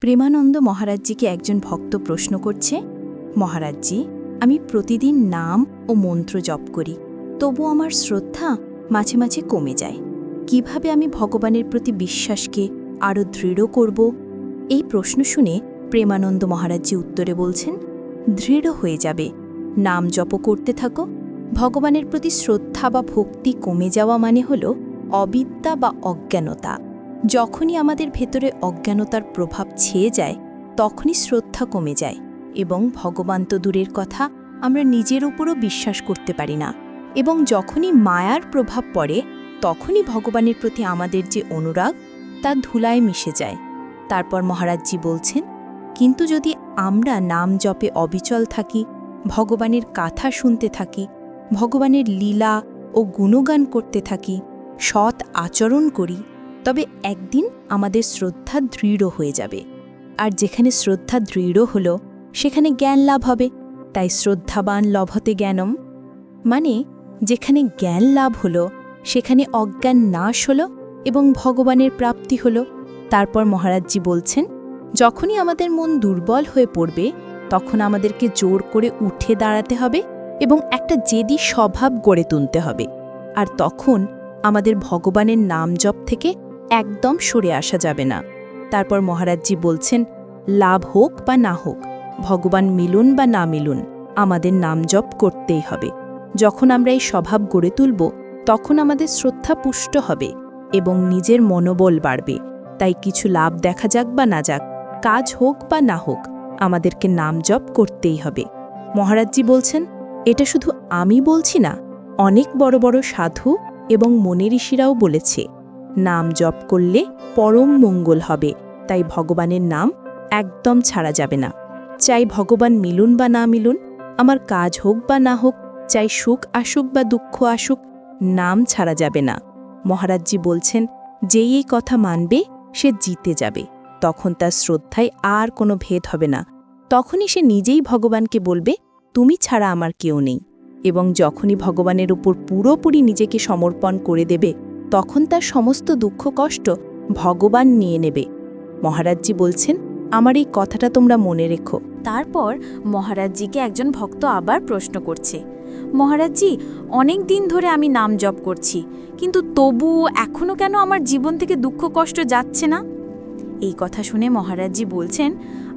প্রেমানন্দ মহারাজজিকে একজন ভক্ত প্রশ্ন করছে, মহারাজজি, আমি প্রতিদিন নাম ও মন্ত্র জপ করি, তবু আমার শ্রদ্ধা মাঝে মাঝে কমে যায়। কীভাবে আমি ভগবানের প্রতি বিশ্বাসকে আরও দৃঢ় করব? এই প্রশ্ন শুনে প্রেমানন্দ মহারাজজি উত্তরে বলছেন, দৃঢ় হয়ে যাবে। নাম জপ করতে থাকো। ভগবানের প্রতি শ্রদ্ধা বা ভক্তি কমে যাওয়া মানে হল অবিদ্যা বা অজ্ঞানতা। যখনই আমাদের ভেতরে অজ্ঞানতার প্রভাব ছেয়ে যায়, তখনই শ্রদ্ধা কমে যায় এবং ভগবান তো দূরের কথা, আমরা নিজের উপরও বিশ্বাস করতে পারি না। এবং যখনই মায়ার প্রভাব পড়ে, তখনই ভগবানের প্রতি আমাদের যে অনুরাগ, তা ধুলায় মিশে যায়। তারপর মহারাজজি বলছেন, কিন্তু যদি আমরা নাম জপে অবিচল থাকি, ভগবানের কথা শুনতে থাকি, ভগবানের লীলা ও গুণগান করতে থাকি, সৎ আচরণ করি তবে একদিন আমাদের শ্রদ্ধা দৃঢ় হয়ে যাবে। আর যেখানে শ্রদ্ধা দৃঢ় হল, সেখানে জ্ঞান লাভ হবে। তাই শ্রদ্ধাবান লভতে জ্ঞানম। মানে যেখানে জ্ঞান লাভ হল, সেখানে অজ্ঞান নাশ হল এবং ভগবানের প্রাপ্তি হল। তারপর মহারাজজি বলছেন, যখনই আমাদের মন দুর্বল হয়ে পড়বে, তখন আমাদেরকে জোর করে উঠে দাঁড়াতে হবে এবং একটা জেদি স্বভাব গড়ে তুলতে হবে। আর তখন আমাদের ভগবানের নাম জপ থেকে একদম সরে আসা যাবে না। তারপর মহারাজজি বলছেন, লাভ হোক বা না হোক, ভগবান মিলুন বা না মিলুন, আমাদের নাম জপ করতেই হবে। যখন আমরা এই স্বভাব গড়ে তুলব, তখন আমাদের শ্রদ্ধা পুষ্ট হবে এবং নিজের মনোবল বাড়বে। তাই কিছু লাভ দেখা যাক বা না যাক, কাজ হোক বা না হোক, আমাদেরকে নাম জপ করতেই হবে। মহারাজজি বলছেন, এটা শুধু আমি বলছি না, অনেক বড় বড় সাধু এবং মনে ঋষিরাও বলেছে নাম জপ করলে পরম মঙ্গল হবে, তাই ভগবানের নাম একদম ছাড়া যাবে না। চাই ভগবান মিলুন বা না মিলুন, আমার কাজ হোক বা না হোক, চাই সুখ আসুক বা দুঃখ আসুক, নাম ছাড়া যাবে না। মহারাজজি বলছেন, যেই এই কথা মানবে, সে জিতে যাবে। তখন তার শ্রদ্ধায় আর কোনো ভেদ হবে না। তখনই সে নিজেই ভগবানকে বলবে, তুমি ছাড়া আমার কেউ নেই। এবং যখনই ভগবানের উপর পুরোপুরি নিজেকে সমর্পণ করে দেবে তখন তার সমস্ত দুঃখ কষ্ট ভগবান নিয়ে নেবে। মহারাজজি বলছেন, আমার এই কথাটা তোমরা মনে রেখো। তারপর মহারাজজিকে একজন ভক্ত আবার প্রশ্ন করছে, মহারাজজি, অনেক দিন ধরে আমি নাম জপ করছি, কিন্তু তবু এখনও কেন আমার জীবন থেকে দুঃখ কষ্ট যাচ্ছে না? এই কথা শুনে মহারাজজি বলছেন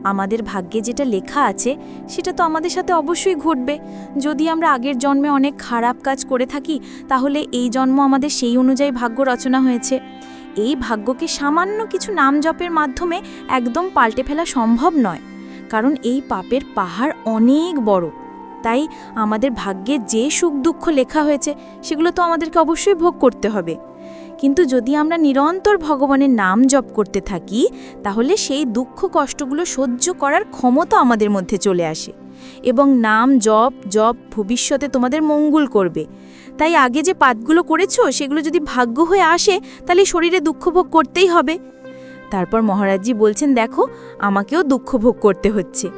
আমাদের ভাগ্যে যেটা লেখা আছে, সেটা তো আমাদের সাথে অবশ্যই ঘটবে। যদি আমরা আগের জন্মে অনেক খারাপ কাজ করে থাকি, তাহলে এই জন্ম আমাদের সেই অনুযায়ী ভাগ্য রচনা হয়েছে। এই ভাগ্যকে সামান্য কিছু নাম জপের মাধ্যমে একদম পাল্টে ফেলা সম্ভব নয়। কারণ এই পাপের পাহাড় অনেক বড়। তাই আমাদের ভাগ্যে যে সুখ দুঃখ লেখা হয়েছে, সেগুলো তো আমাদেরকে অবশ্যই ভোগ করতে হবে। কিন্তু যদি আমরা নিরন্তর ভগবানের নাম জপ করতে থাকি, তাহলে সেই দুঃখ কষ্টগুলো সহ্য করার ক্ষমতা আমাদের মধ্যে চলে আসে। এবং নাম জপ জপ ভবিষ্যতে তোমাদের মঙ্গল করবে। তাই আগে যে পাতগুলো করেছ, সেগুলো যদি ভাগ্য হয়ে আসে, তাহলে শরীরে দুঃখ ভোগ করতেই হবে। তারপর মহারাজজি বলছেন, দেখো, আমাকেও দুঃখ ভোগ করতে হচ্ছে।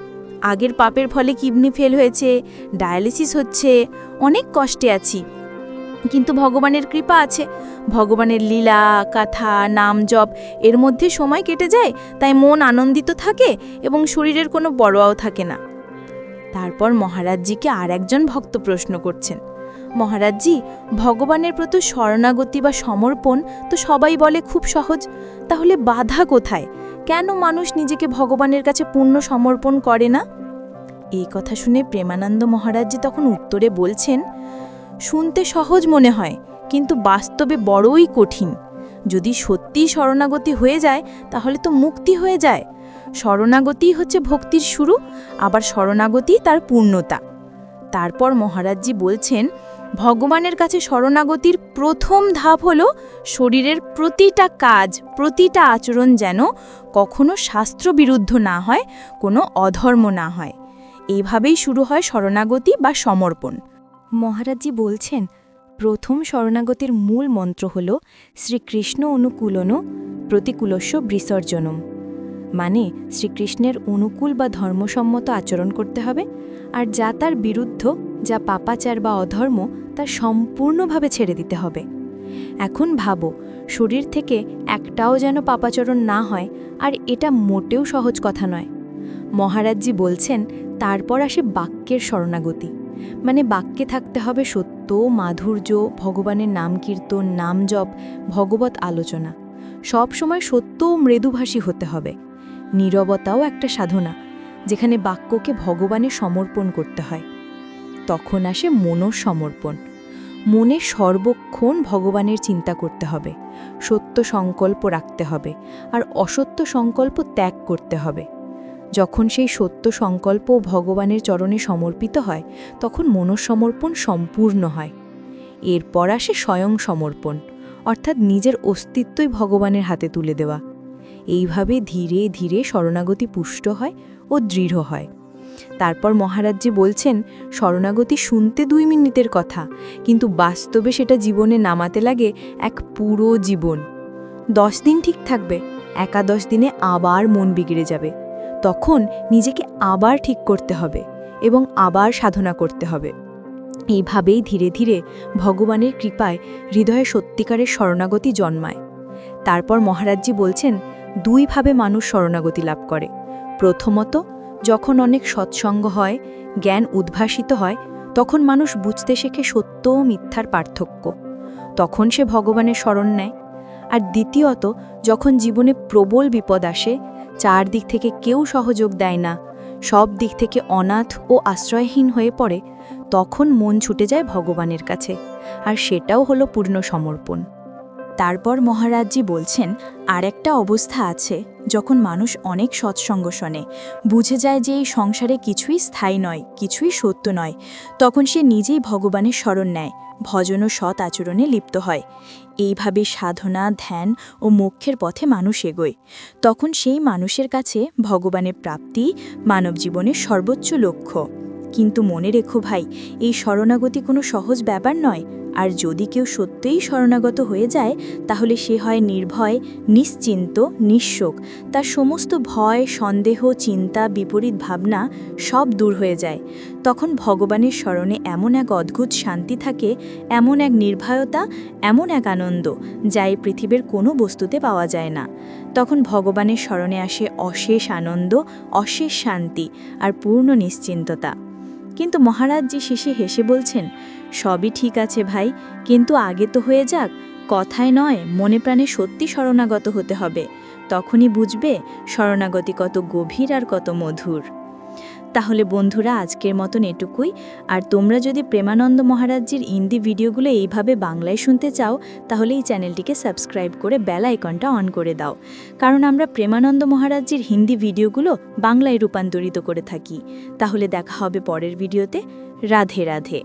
আগের পাপের ফলে কিডনি ফেল হয়েছে ডায়ালিসিস হচ্ছে, অনেক কষ্টে আছি। কিন্তু ভগবানের কৃপা আছে। ভগবানের লীলা, কথা, নাম জপ, এর মধ্যে সময় কেটে যায়, তাই মন আনন্দিত থাকে এবং শরীরের কোনো বড়োয়াও থাকে না। তারপর মহারাজজিকে আর একজন ভক্ত প্রশ্ন করছেন। মহারাজজি, ভগবানের প্রতি শরণাগতি বা সমর্পণ তো সবাই বলে খুব সহজ। তাহলে বাধা কোথায়? কেন মানুষ নিজেকে ভগবানের কাছে পূর্ণ সমর্পণ করে না? এই কথা শুনে প্রেমানন্দ মহারাজজি তখন উত্তরে বলছেন শুনতে সহজ মনে হয়, কিন্তু বাস্তবে বড়ই কঠিন। যদি সত্যিই শরণাগতি হয়ে যায়, তাহলে তো মুক্তি হয়ে যায়। শরণাগতিই হচ্ছে ভক্তির শুরু, আবার শরণাগতি তার পূর্ণতা। তারপর মহারাজজি বলছেন, ভগবানের কাছে শরণাগতির প্রথম ধাপ হল শরীরের প্রতিটা কাজ, প্রতিটা আচরণ যেন কখনো শাস্ত্রবিরুদ্ধ না হয়, কোনো অধর্ম না হয়। এইভাবেই শুরু হয় শরণাগতি বা সমর্পণ। মহারাজজি বলছেন, প্রথম শরণাগতির মূল মন্ত্র হল শ্রীকৃষ্ণ অনুকূলন প্রতিকূলস্য বিসর্জনম। মানে শ্রীকৃষ্ণের অনুকূল বা ধর্মসম্মত আচরণ করতে হবে, আর যা তার বিরুদ্ধ, যা পাপাচার বা অধর্ম, তা সম্পূর্ণভাবে ছেড়ে দিতে হবে। এখন ভাবো, শরীর থেকে একটাও যেন পাপাচরণ না হয়, আর এটা মোটেও সহজ কথা নয়। মহারাজজি বলছেন, তারপর আসে বাক্যের শরণাগতি। মানে বাক্যে থাকতে হবে সত্য, মাধুর্য, ভগবানের নাম কীর্তন, নাম জপ, ভগবত আলোচনা। সব সময় সত্য ও মৃদুভাষী হতে হবে। নীরবতাও একটা সাধনা, যেখানে বাক্যকে ভগবানে সমর্পণ করতে হয়। তখন আসে মনঃসমর্পণ মনে সর্বক্ষণ ভগবানের চিন্তা করতে হবে। সত্য সংকল্প রাখতে হবে। আর অসত্য সংকল্প ত্যাগ করতে হবে। যখন সেই সত্য সংকল্প ভগবানের চরণে সমর্পিত হয়, তখন মনঃসমর্পণ সম্পূর্ণ হয়। এরপর আসে স্বয়ং সমর্পণ, অর্থাৎ নিজের অস্তিত্বই ভগবানের হাতে তুলে দেওয়া। এইভাবে ধীরে ধীরে শরণাগতি পুষ্ট হয় ও দৃঢ় হয়। তারপর মহারাজজি বলছেন, শরণাগতি শুনতে দুই মিনিটের কথা, কিন্তু বাস্তবে সেটা জীবনে নামাতে লাগে এক পুরো জীবন। দশ দিন ঠিক থাকবে, একাদশ দিনে আবার মন বিগড়ে যাবে। তখন নিজেকে আবার ঠিক করতে হবে এবং আবার সাধনা করতে হবে। এইভাবেই ধীরে ধীরে ভগবানের কৃপায় হৃদয়ে সত্যিকারের শরণাগতি জন্মায়। তারপর মহারাজজি বলছেন, দুইভাবে মানুষ শরণাগতি লাভ করে। প্রথমত, যখন অনেক সৎসঙ্গ হয়, জ্ঞান উদ্ভাসিত হয়, তখন মানুষ বুঝতে শেখে সত্য ও মিথ্যার পার্থক্য। তখন সে ভগবানের শরণ নেয়। আর দ্বিতীয়ত, যখন জীবনে প্রবল বিপদ আসে চারদিক থেকে কেউ সহযোগ দেয় না। সব দিক থেকে অনাথ ও আশ্রয়হীন হয়ে পড়ে, তখন মন ছুটে যায় ভগবানের কাছে, আর সেটাও হলো পূর্ণ সমর্পণ। তারপর মহারাজজি বলছেন আর একটা অবস্থা আছে, যখন মানুষ অনেক সৎসঙ্গ শোনে, বুঝে যায় যে এই সংসারে কিছুই স্থায়ী নয়, কিছুই সত্য নয়, তখন সে নিজেই ভগবানের শরণ নেয় ভজন ও সৎ আচরণে লিপ্ত হয়। এইভাবে সাধনা, ধ্যান ও মোক্ষের পথে মানুষ এগোয়। তখন সেই মানুষের কাছে ভগবানের প্রাপ্তি মানব জীবনের সর্বোচ্চ লক্ষ্য। কিন্তু মনে রেখো ভাই, এই শরণাগতি কোনো সহজ ব্যাপার নয়। আর যদি কেউ সত্যিই শরণাগত হয়ে যায়, তাহলে সে হয় নির্ভয়, নিশ্চিন্ত, নিঃশোক। তার সমস্ত ভয়, সন্দেহ, চিন্তা, বিপরীত ভাবনা সব দূর হয়ে যায়। তখন ভগবানের স্মরণে এমন এক অদ্ভুত শান্তি থাকে, এমন এক নির্ভয়তা, এমন এক আনন্দ, যা এই পৃথিবীর কোনো বস্তুতে পাওয়া যায় না। তখন ভগবানের স্মরণে আসে অশেষ আনন্দ, অশেষ শান্তি আর পূর্ণ নিশ্চিন্ততা। কিন্তু মহারাজজি শেষে হেসে বলছেন সবই ঠিক আছে ভাই, কিন্তু আগে তো হয়ে যাক, কথায় নয়, মনে প্রাণে সত্যি শরণাগত হতে হবে। তখনই বুঝবে শরণাগতি কত গভীর আর কত মধুর। তাহলে বন্ধুরা, আজকের মতন এটুকুই। আর তোমরা যদি প্রেমানন্দ মহারাজজির হিন্দি ভিডিওগুলো এইভাবে বাংলায় শুনতে চাও, তাহলে এই চ্যানেলটিকে সাবস্ক্রাইব করে বেল আইকনটা অন করে দাও। কারণ আমরা প্রেমানন্দ মহারাজজির হিন্দি ভিডিওগুলো বাংলায় রূপান্তরিত করে থাকি। তাহলে দেখা হবে পরের ভিডিওতে। রাধে রাধে।